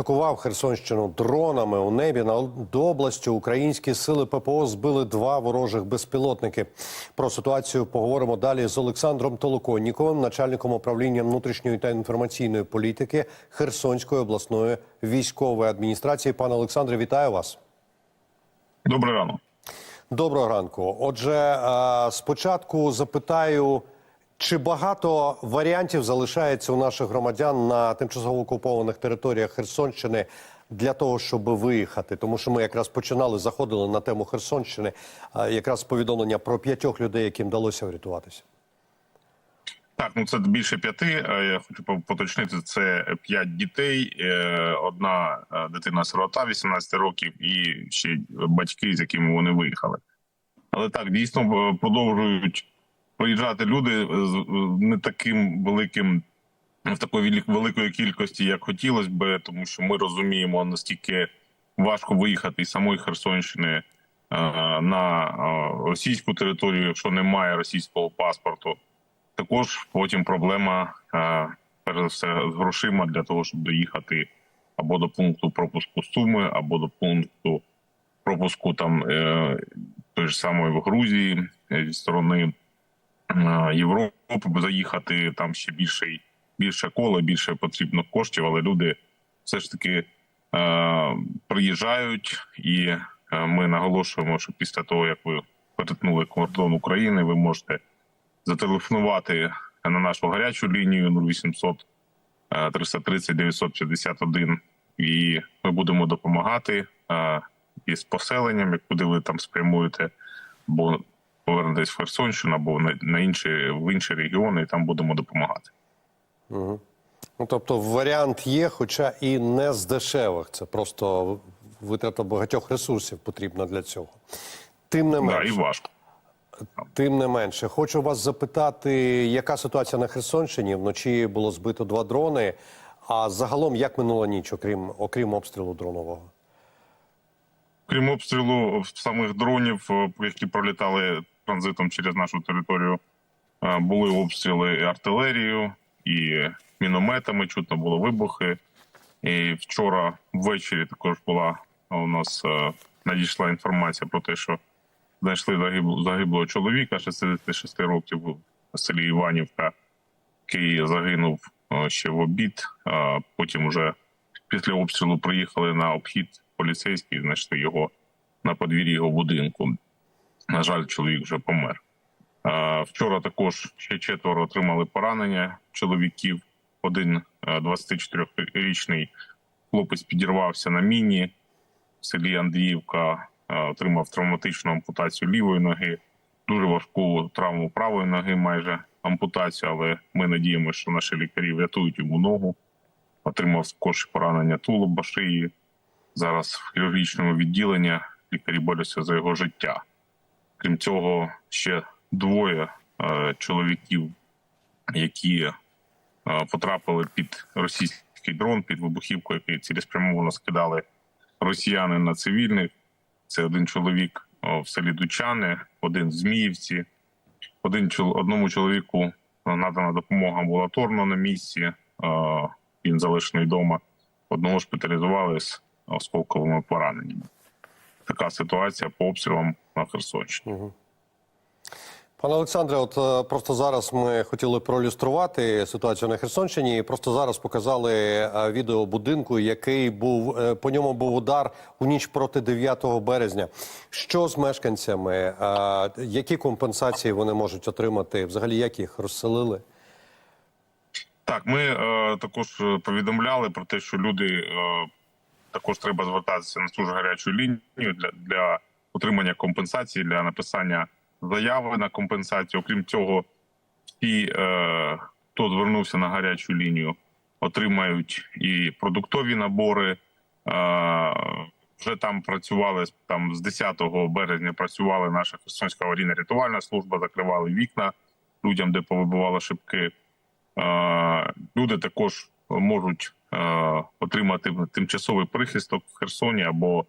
Атакував Херсонщину дронами у небі над областю. Українські сили ППО збили два ворожих безпілотники. Про ситуацію поговоримо далі з Олександром Толоконніковим, начальником управління внутрішньої та інформаційної політики Херсонської обласної військової адміністрації. Пане Олександре, вітаю вас. Добрий ранок. Доброго ранку. Отже, е, спочатку запитаю, чи багато варіантів залишається у наших громадян на тимчасово окупованих територіях Херсонщини для того, щоб виїхати? Тому що ми якраз починали, заходили на тему Херсонщини, е, якраз повідомлення про п'ятьох людей, яким вдалося врятуватися. Так, ну це більше п'яти. Я хочу поточнити. Це п'ять дітей, е, одна е, дитина сирота 18 років, і ще батьки, з якими вони виїхали. Але так дійсно е, продовжують приїжджати люди з е, не таким великим в такої великої кількості, як хотілося би, тому що ми розуміємо наскільки важко виїхати із самої Херсонщини е, на е, російську територію, якщо немає російського паспорту. Також потім проблема е, за все з грошима для того, щоб доїхати або до пункту пропуску Суми, або до пункту пропуску там е, той ж самої в Грузії е, зі сторони е, Європи, бо заїхати там ще більше, більше коло, більше потрібно коштів, але люди все ж таки е, приїжджають, і е, ми наголошуємо, що після того як ви перетнули кордон України, ви можете зателефонувати на нашу гарячу лінію 0800 е, 330 951 і ми будемо допомагати е, із поселенням, куди ви там спрямуєте, або повернетесь в Херсонщину, або на, інші в інші регіони, і там будемо допомагати. Угу. Ну, тобто варіант є, хоча і не з дешевих. Це просто витрата багатьох ресурсів потрібна для цього. Тим не Да, менше. і важко. Тим не менше, хочу вас запитати, яка ситуація на Херсонщині? Вночі було збито два дрони. А загалом як минула ніч, окрім окрім обстрілу дронового? Крім обстрілу самих дронів, е, які пролітали транзитом через нашу територію, е, були обстріли і артилерією і мінометами. Чутно було вибухи. І вчора ввечері також була у нас е, надійшла інформація про те, що знайшли загиблого, чоловіка 66 років в селі Іванівка, який загинув е, ще в обід. Потім уже після обстрілу приїхали на обхід поліцейські, знайшли його на подвір'ї його будинку. На жаль, чоловік вже помер. Вчора також ще четверо отримали поранення чоловіків. Один е, 24-річний хлопець підірвався на міні в селі Андріївка, е, отримав травматичну ампутацію лівої ноги, дуже важку травму правої ноги, майже ампутацію. Але ми надіємося, що наші лікарі врятують йому ногу. Отримав також поранення тулуба шиї. Зараз в хірургічному відділенні лікарі борються за його життя. Крім цього, ще двоє е, чоловіків, які е, потрапили під російський дрон, під вибухівку, який цілеспрямовано скидали росіяни на цивільних. Це один чоловік е, в селі Дучани, один в Зміївці, один одному чоловіку надана допомога амбулаторно на місці. Він залишений вдома. Одного шпиталізували з осколковими пораненнями. Така ситуація по обстрілам на Херсонщині. Пане Олександре, от е, просто зараз ми хотіли проілюструвати ситуацію на Херсонщині. і Просто зараз показали е, відео будинку, який був е, по ньому був удар у ніч проти 9 березня. Що з мешканцями? Які компенсації вони можуть отримати? Взагалі, як їх розселили? Так, ми е, також повідомляли про те, що люди е, також треба звертатися на ту ж гарячу лінію для, для отримання компенсації, для написання заяви на компенсацію. Окрім цього, всі, е, хто звернувся на гарячу лінію, отримають і продуктові набори. Е, вже там працювали там з 10 березня. Працювали наша Херсонська аварійна рятувальна служба, закривали вікна людям, де повибивали шибки. Е, Люди також можуть отримати тимчасовий прихисток в Херсоні або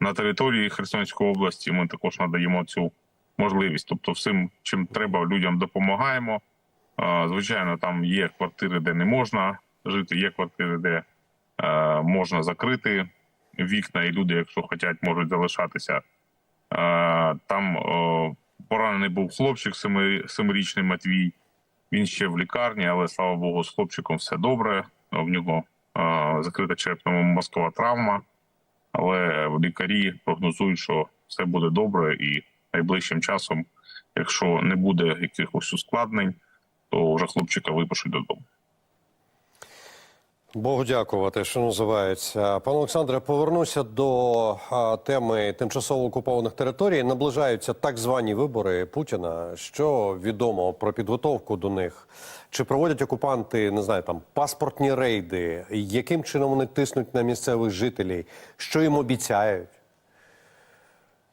на території Херсонської області. Ми також надаємо цю можливість. Тобто, всім, чим треба, людям допомагаємо. Е, Звичайно, там є квартири, де не можна жити, є квартири, де е, можна закрити вікна, і люди, якщо хочуть, можуть залишатися. Е, Там е, поранений був хлопчик семи- семирічний Матвій. Він ще в лікарні, але слава Богу, з хлопчиком все добре. В нього е, закрита черепно-мозкова травма. Але лікарі прогнозують, що все буде добре, і найближчим часом, якщо не буде якихось ускладнень, то вже хлопчика випишуть додому. Богу дякувати, що називається. Пане Олександре, повернуся до теми тимчасово окупованих територій. Наближаються так звані вибори Путіна. Що відомо про підготовку до них? Чи проводять окупанти, не знаю, там паспортні рейди? Яким чином вони тиснуть на місцевих жителів? Що їм обіцяють?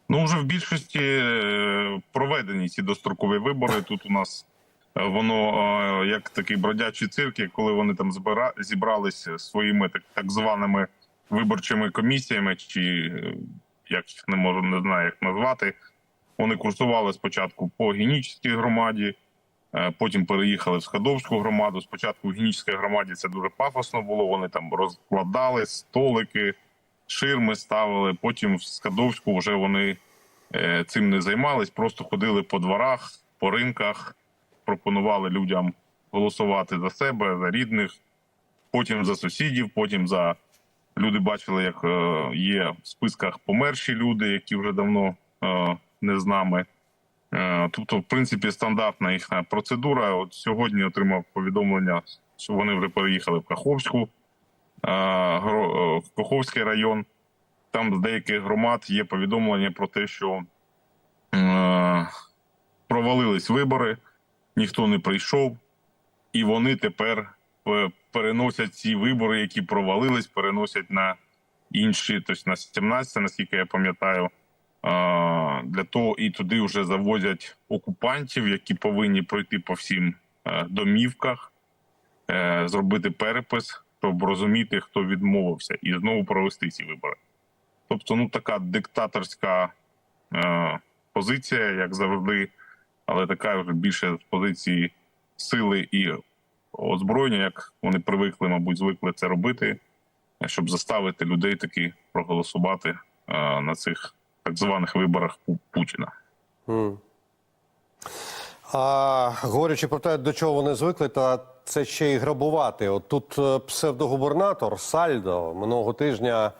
Ну вже в більшості е, проведені ці дострокові вибори. Тут у нас воно е, як такий бродячий цирк, коли вони там збира... зібралися своїми так, так званими виборчими комісіями, чи е, як їх не можу не знаю, як назвати. Вони курсували спочатку по генічній громаді, е, потім переїхали в Скадовську громаду. Спочатку в генічній громаді це дуже пафосно було. Вони там розкладали столики, ширми ставили. Потім в Скадовську вже вони е, цим не займались, просто ходили по дворах, по ринках, пропонували людям голосувати за себе, за рідних, потім за сусідів, потім за люди бачили, як е, є в списках померші люди, які вже давно е, не з нами. Е, Тобто, в принципі, стандартна їхня процедура. От сьогодні отримав повідомлення, що вони вже переїхали в Каховську, в Каховський район. Там з деяких громад є повідомлення про те, що провалились вибори, ніхто не прийшов, і вони тепер е, переносять ці вибори, які провалились, переносять на інші, тобто на 17, наскільки я пам'ятаю. Для того і туди вже завозять окупантів, які повинні пройти по всім е, домівках, е, зробити перепис, щоб розуміти, хто відмовився, і знову провести ці вибори. Тобто, ну така диктаторська позиція, як завжди, але така вже більше з позиції сили і озброєння, як вони привикли, мабуть, звикли це робити, щоб заставити людей таки проголосувати е, на цих так званих виборах Пу- Путіна. М. А говорячи про те, до чого вони звикли, та це ще й грабувати. От тут е, псевдогубернатор Сальдо минулого тижня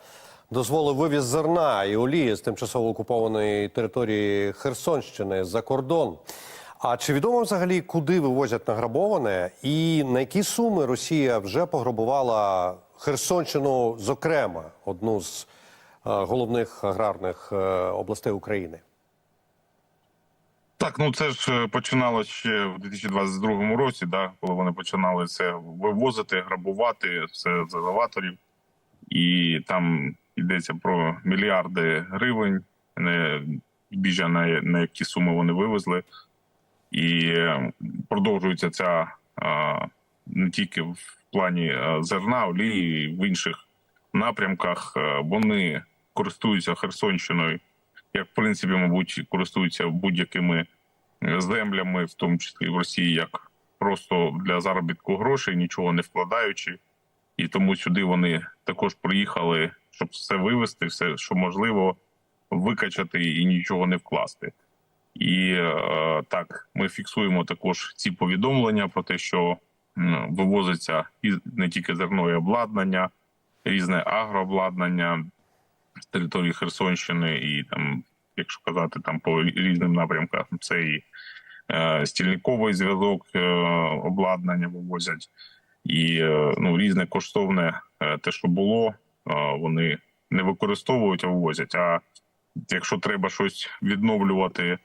дозволив вивіз зерна і олії з тимчасово окупованої території Херсонщини за кордон. А чи відомо взагалі, куди вивозять награбоване, і на які суми Росія вже пограбувала Херсонщину, зокрема, одну з е, головних аграрних е, областей України? Так, ну це ж е, починалося ще в 2022 році, да, коли вони починали це вивозити, грабувати все з елеваторів, і там йдеться про мільярди гривень, не біжа на, на які суми вони вивезли, і е, продовжується ця е, не тільки в плані е, зерна, олії, в інших напрямках. Вони користуються Херсонщиною як в принципі, мабуть, користуються будь-якими землями, в тому числі в Росії, як просто для заробітку грошей, нічого не вкладаючи, і тому сюди вони також приїхали, щоб все вивезти, все, що можливо, викачати і нічого не вкласти. І е, так, ми фіксуємо також ці повідомлення про те, що м, вивозиться і не тільки зерно і обладнання, різне агрообладнання, з території Херсонщини, і там, якщо казати там по різним напрямкам, це і е, стільниковий зв'язок, е, обладнання вивозять, і е, ну, різне коштовне е, те, що було, е, вони не використовують, а вивозять. А якщо треба щось відновлювати е,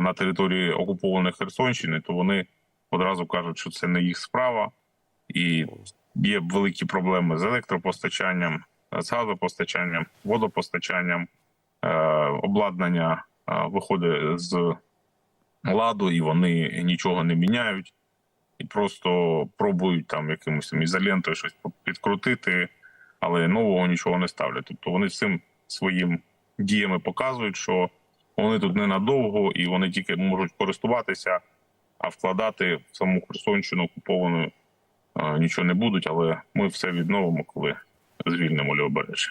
на території окупованої Херсонщини, то вони одразу кажуть, що це не їх справа, і є великі проблеми з електропостачанням з газопостачанням, водопостачанням, е, обладнання е, виходить з ладу, і вони нічого не міняють, і просто пробують там якимось ізолентою щось підкрутити, але нового нічого не ставлять. Тобто вони цим своїм діями показують, що вони тут ненадовго і вони тільки можуть користуватися, а вкладати в саму Херсонщину окуповану е, нічого не будуть. Але ми все відновимо, коли звільнимо Лівобережжя.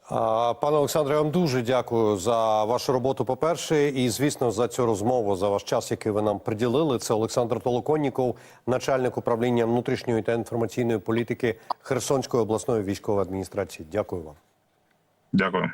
А, Пане Олександре, я вам дуже дякую за вашу роботу. По перше, і звісно, за цю розмову, за ваш час, який ви нам приділили. Це Олександр Толоконніков, начальник управління внутрішньої та інформаційної політики Херсонської обласної військової адміністрації. Дякую вам. Дякую.